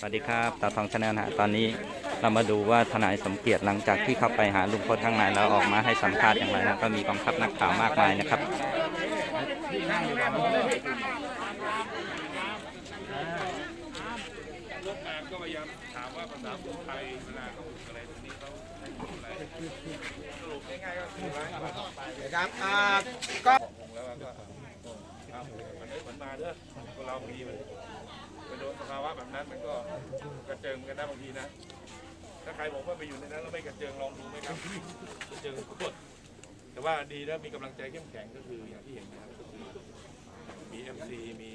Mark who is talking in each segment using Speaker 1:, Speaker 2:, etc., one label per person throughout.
Speaker 1: สวัสดีครับตาทองชาแนลนะฮะตอนนี้เรามาดูว่าทนายสมเกียรติหลังจากที่เข้าไปหาลุงพลข้างในแล้วออกมาให้สัมภาษณ์อย่างไรนะก็มีกองทัพนักข่าวมากมายนะครับ
Speaker 2: ถาก็พยายามถามว่าภาษาพูดไทยเวลาเขาฝึกอะไรตรงนี้เขาใช้พูดอะไรสรุปง่ายๆก็คือว่า
Speaker 3: ครับอ่าก็
Speaker 2: งงแล้วก็มันเหมือนมาเด้อเราดีมัน โดนสภาวะแบบนั้นมันก็กระเจิงเหมือนกันนะบางทีนะ ถ้าใครบอกว่าไปอยู่ในนั้นแล้วไม่กระเจิงลองดูไหมครับกระเจิงโคตรแต่ว่าดีนะมีกำลังใจเข้มแข็งก็คืออย่างที่เห็นนะครับก็คือมีเอ็มซีมี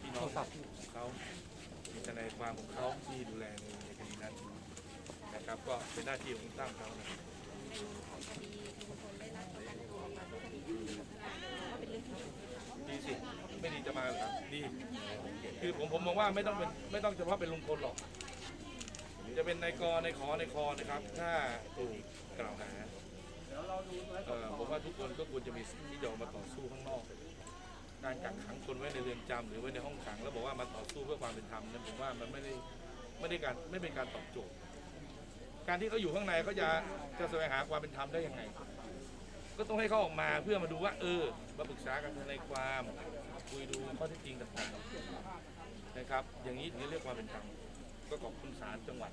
Speaker 2: พี่น้องของเขามีทนายความของเขาที่ดูแลในในคดีนั้นนะครับ ก็เป็นหน้าที่ของคุณตั้มเขานะดีสิ ไม่ดีจะมาเหรอครับดี คือผมผมมองว่าไม่ต้องเป็นไม่ต้องเฉพาะเป็นลุงพลหรอก จะเป็นนายกนายขอนายคอนะครับ ถ้าถูกกล่าวหาเอ่อผมว่าทุกคนก็ควรจะมีสิทธิ์ที่จะออกมาต่อสู้ข้างนอก การกักขังคนไว้ในเรือนจำหรือไว้ในห้องขัง แล้วบอกว่ามาต่อสู้เพื่อความเป็นธรรมนั้นผมว่ามันไม่ได้ไม่ได้การไม่เป็นการตอบโจทย์ การที่เขาอยู่ข้างในเขาจะจะแสวงหาความเป็นธรรมได้ยังไง ก็ต้องให้เขาออกมาเพื่อมาดูว่า เออมาปรึกษากันในความ คุยดูข้อเท็จจริงต่างๆนะครับ อย่างนี้ถึงจะเรียกความเป็นธรรมก็ขอบคุณศาลจังหวัด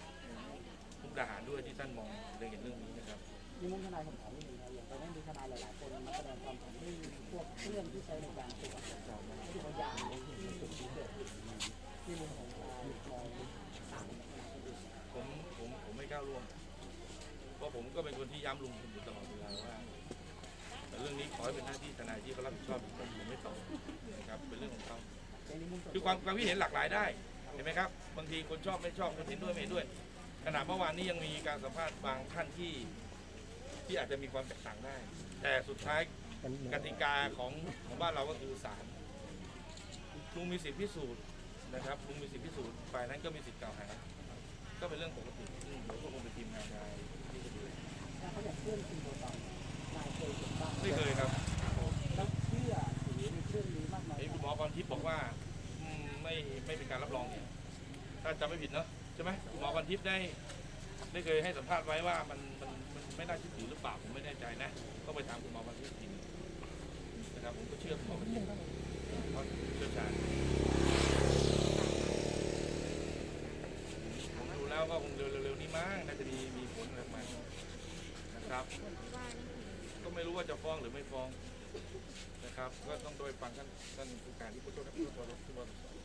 Speaker 2: มุกดาหารด้วยที่ท่านมองเล็งเห็นเรื่องนี้นะครับ
Speaker 3: มีมุมทนายผมถามนิดนึงนะอย่างตอนนี้มีทนายหลายๆคนมาแสดงความเห็นเรื่องพวกเครื่องที่ใช้ในการตรวจที่เป็นพยานในที่จุดที่เกิดเหตุที่มุมของทนามองต่าง
Speaker 2: ผมผมผมไม่ก้าวล่วงเพราะผมก็เป็นคนที่ย้ำลุงคุณอยู่ตลอดเวลาว่า เรื่องนี้ขอให้เป็นหน้าที่ทนายที่เขารับผิดชอบผมผมไม่ตอบนะครับเป็นเรื่องของเขาคือความความคิดเห็นหลากหลายได้เห็นไหมครับบางทีคนชอบไม่ชอบคนเห็นด้วยไม่เห็นด้วยขณะเมื่อวานนี้ยังมีการสัมภาษณ์บางท่านที่ที่อาจจะมีความแตกต่างได้ แต่สุดท้ายกติกาของของบ้านเราก็คือศาลลุงมีสิทธิพิสูจน์นะครับลุงมีสิทธิพิสูจน์ฝ่ายนั้นก็มีสิทธิ์กล่าวหาก็เป็นเรื่องปกติซึ่งเดี๋ยวก็คงเป็นทีม จำไม่ผิดเนอะใช่ไหมคุณหมอพรทิพย์ได้ได้เคยให้สัมภาษณ์ไว้ว่ามันมันมันไม่น่าเชื่อถือหรือเปล่าผมไม่แน่ใจนะต้องไปถามคุณหมอพรทิพย์อีกทีหนึงนะครับผมก็เชื่อคุณหมอพรทิพย์เขาเชี่ยวชาญผมดูแล้วก็คงเร็วๆนี้มั้งน่าจะมีมีผลอะไรมานะครับ ก็ไม่รู้ว่าจะฟ้องหรือไม่ฟ้องนะครับ ก็ต้องโดยฟังท่านท่านผู้การที่ผู้ช่วยผู้ช่วยผู้ช่วย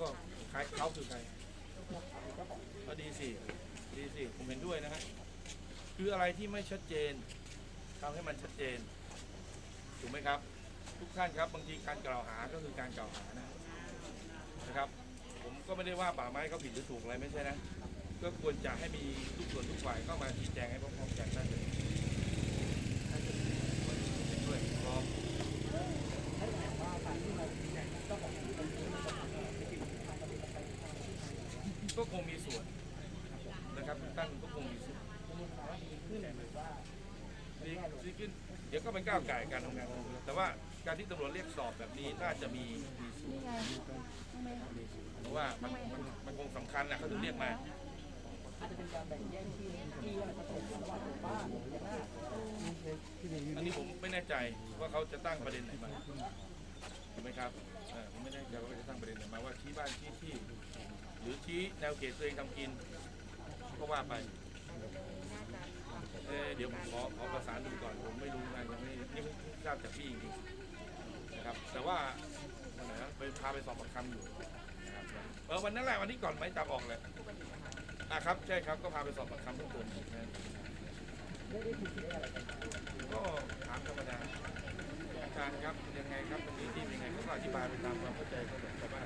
Speaker 2: ก็ใครเขาคือใครก็ดีสิดีสิผมเห็นด้วยนะฮะคืออะไรที่ไม่ชัดเจนทำให้มันชัดเจนถูกไหมครับ ทุกท่านครับบางทีการกล่าวหาก็คือการกล่าวหานะนะครับ ผมก็ไม่ได้ว่าป่าไม้เขาผิดหรือถูกอะไรไม่ใช่นะก็ควรจะให้มีทุกส่วนทุกฝ่ายเข้ามาชี้แจงให้พร้อมๆกันนั่นเลยน่าจะดีคนเห็นด้วยพร้อม
Speaker 3: ก็
Speaker 2: คงมีส่วนนะครับทุกท่านก็คงมีส่วน
Speaker 3: ดีขึ้นหรือว่า
Speaker 2: ดีขึ้นเดี๋ยวก็เป็นก้าวไก่การทำงานของตำรวจแต่ว่าการที่ตำรวจเรียกสอบแบบนี้น่าจะมีมีส่วนเพราะว่ามันมันมันคงสำคัญนะเขาถึงเรียกมา
Speaker 3: อาจจะเป็นการแบ่งแยกที่ที่อะไรผสมระหว่างหมู่บ้านหรือยังไง
Speaker 2: อันนี้ผมไม่แน่ใจว่าเขาจะตั้งประเด็นไหนมาถูกไหมครับผมไม่แน่ใจว่าเขาจะตั้งประเด็นไหนมาว่าชี้บ้านชี้ที่ หรือชี้แนวเขตตัวเองทำกิน ก็ว่าไปเออเดี๋ยวผมขอขอประสานดูก่อนผมไม่รู้นะยังไม่ยังไม่ทราบจากพี่จริงๆนะครับ แต่ว่าวันไหนนะไปพาไปสอบปากคำอยู่นะครับเออวันนั้นแหละวันนี้ก่อนไหมจับออกเลยอะครับใช่ครับก็พาไปสอบปากคำเพิ่มเติมอีกนะ
Speaker 3: ได้ได้คุยได้อะกัน
Speaker 2: ก็ถามธรรมดาอาจารย์ครับยังไงครับเป็นที่เป็นยังไงเขาก็อธิบายไปตามความเข้าใจเขาแบบชาวบ้าน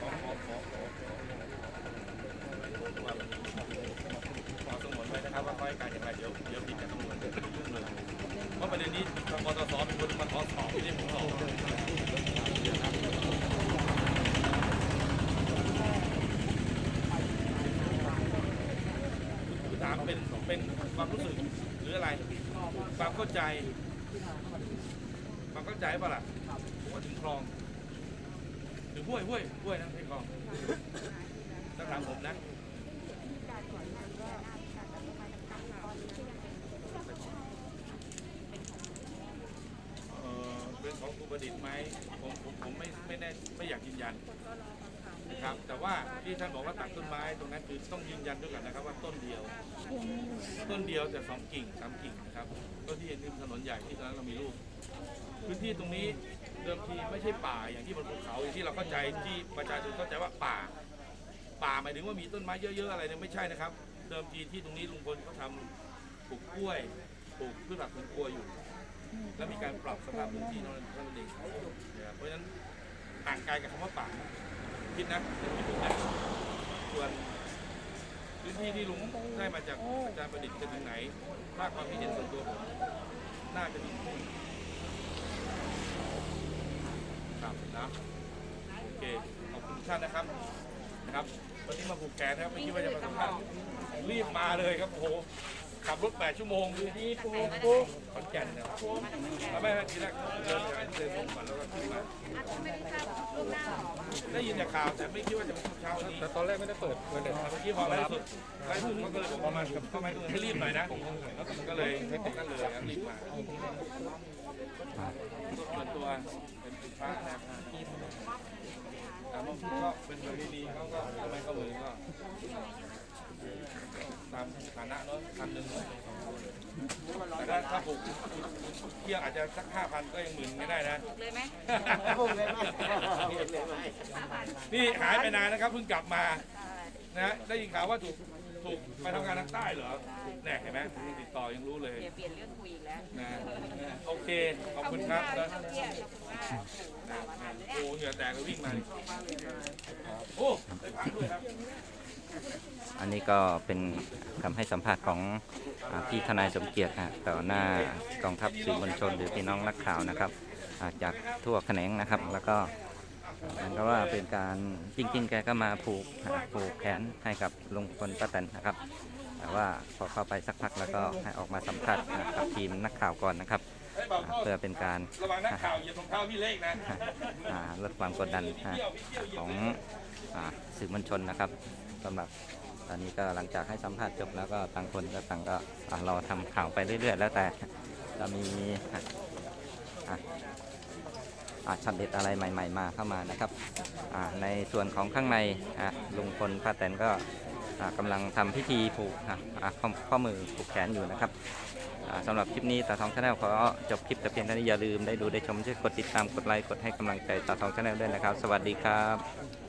Speaker 2: ขอขอขอขอว่าขอสงวนไว้นะครับว่าเขาให้การอย่างไรเดี๋ยวเดี๋ยวผิดกับตำรวจเรื่องเลยเพราะประเด็นนี้ทางปตสเป็นคนมาขอสอบไม่ใช่ผมสอบ เป็นเป็น ความรู้สึกหรืออะไรความเข้าใจความเข้าใจป่ะล่ะผมว่าถึงคลองถึงห้วยห้วยห้วยนะไม่ใช่คลองถ้าถามผมนะเอ่อเป็นของครูประดิษฐ์ไหมผมผมผมไม่ไม่แน่ไม่อยากยืนยัน นะครับ แต่ว่าที่ท่านบอกว่าตัดต้นไม้ตรงนั้นคือต้องยืนยันด้วยกันนะครับ ว่าต้นเดียว ต้นเดียวแต่สองกิ่งสามกิ่งนะครับต้นที่ริมถนนใหญ่ที่ตอนนั้นเรามีรูปพื้นที่ตรงนี้เดิมทีไม่ใช่ป่าอย่างที่บนภูเขาอย่างที่เราเข้าใจที่ประชาชนเข้าใจว่าป่า ป่าหมายถึงว่ามีต้นไม้เยอะๆอะไรเนี่ยไม่ใช่นะครับ เดิมทีที่ตรงนี้ลุงพลเขาทำปลูกกล้วยปลูกพืชผักสวนครัวอยู่ แล้วมีการปรับสภาพพื้นที่นั่นเองเพราะฉะนั้นต่างไกลกับคำว่าป่า คิดนะในที่ผมนะส่วนพื้นที่ที่ลุงได้มาจากอาจารย์ประดิษฐ์จะถึงไหนถ้าคความคิดเห็นส่วนตัวผมน่าจะถึงนู่นครับนะโอเคขอบคุณท่านนะครับครับวันนี้มาผูกแขนนะครับไม่คิดว่าจะมาสัมภาษณ์รีบมาเลยครับโอ้โหขับรถแปดชั่วโมงดูดีปูปูขอนแก่นนะครับแล้วไม่ทีแรกเดินจากเดินลงก่อนแล้วก็ขึ้นมาได้ ยินแต่ข่าวแต่ไม่คิดว่าจะมาเช้าวันนี้
Speaker 4: แต่ตอนแรกไม่ได้เปิดเลยเลย
Speaker 2: เมื่อกี้พอไลฟ์สุดไลฟ์สุดเขาก็เลยบอกประมาณกับเข้ามาให้รีบหน่อยนะก็เลยไม่ติดกันเลยครับรีบมาส่วนตัวเป็นคุณป้านะครับแต่บางทีก็เป็นแบบดีๆเขาก็ทำไมเขาเลยก็ตามฐานะเนาะพันหนึ่งเนอะ แต่ถ้าถ้าปลูกเที่ยวอาจจะสักห้าพันก็ยังหมื่นไม่ได้นะ
Speaker 5: เลยไหม
Speaker 2: นี่หายไปนานนะครับเพิ่งกลับมานะได้ยินข่าวว่าถูกถูกไปทำงานทางใต้เหรอเนี่ยเห็นไหมติดต่อยังรู้เลย
Speaker 5: เดี๋ยวเปลี่ยนเรื่องคุยอีกแล้ว
Speaker 2: นะโอเคขอบคุณครับ
Speaker 5: ข
Speaker 2: นะ
Speaker 5: อบคุณค่ะขอบคุณมาก
Speaker 2: นะโอ้เหงื่อแตกเลยวิ่งมาโอ้ได้พักด้วยครับ
Speaker 1: อันนี้ก็เป็นคำให้สัมภาษณ์ของอา พี่ทนายสมเกียรตินะต่อหน้ากองทัพสื่อมวลชนหรือพี่น้องนักข่าวนะครับจากทั่วแขนงนะครับ แล้วก็เหมือนกับว่าเป็นการจริงๆ แกก็มาผูกผูกแขนให้กับลุงพลป้าแตนนะครับ แต่ว่าพอเข้าไปสักพักแล้วก็ให้ออกมาสัมภาษณ์กับทีมนักข่าวก่อนนะครับ
Speaker 2: เพื่
Speaker 1: อเป็นการ
Speaker 2: ระวังนักข่าวเหยียบรองเท้าพี่เล็กนะ
Speaker 1: ลดความกดดันของสื่อมวลชนนะครับสำหรับ ตอนนี้ก็หลังจากให้สัมภาษณ์จบแล้วก็ต่างคนก็ต่างก็อ่ารอทำข่าวไปเรื่อย ๆ แล้วแต่จะมีอะอะอะช็อตเด็ดอะไรใหม่ ๆ มาเข้ามานะครับในส่วนของข้างในอะลุงพลป้าแตนก็อ่ากำลังทำพิธีผูกอะข้อข้อมือผูกแขนอยู่นะครับอ่าสำหรับคลิปนี้ตาทองชาแนลขอจบคลิปแต่เพียงเท่านี้อย่าลืมได้ดูได้ชมช่วยกดติดตามกดไลค์กดให้กำลังใจตาทองชาแนลด้วยนะครับ สวัสดีครับ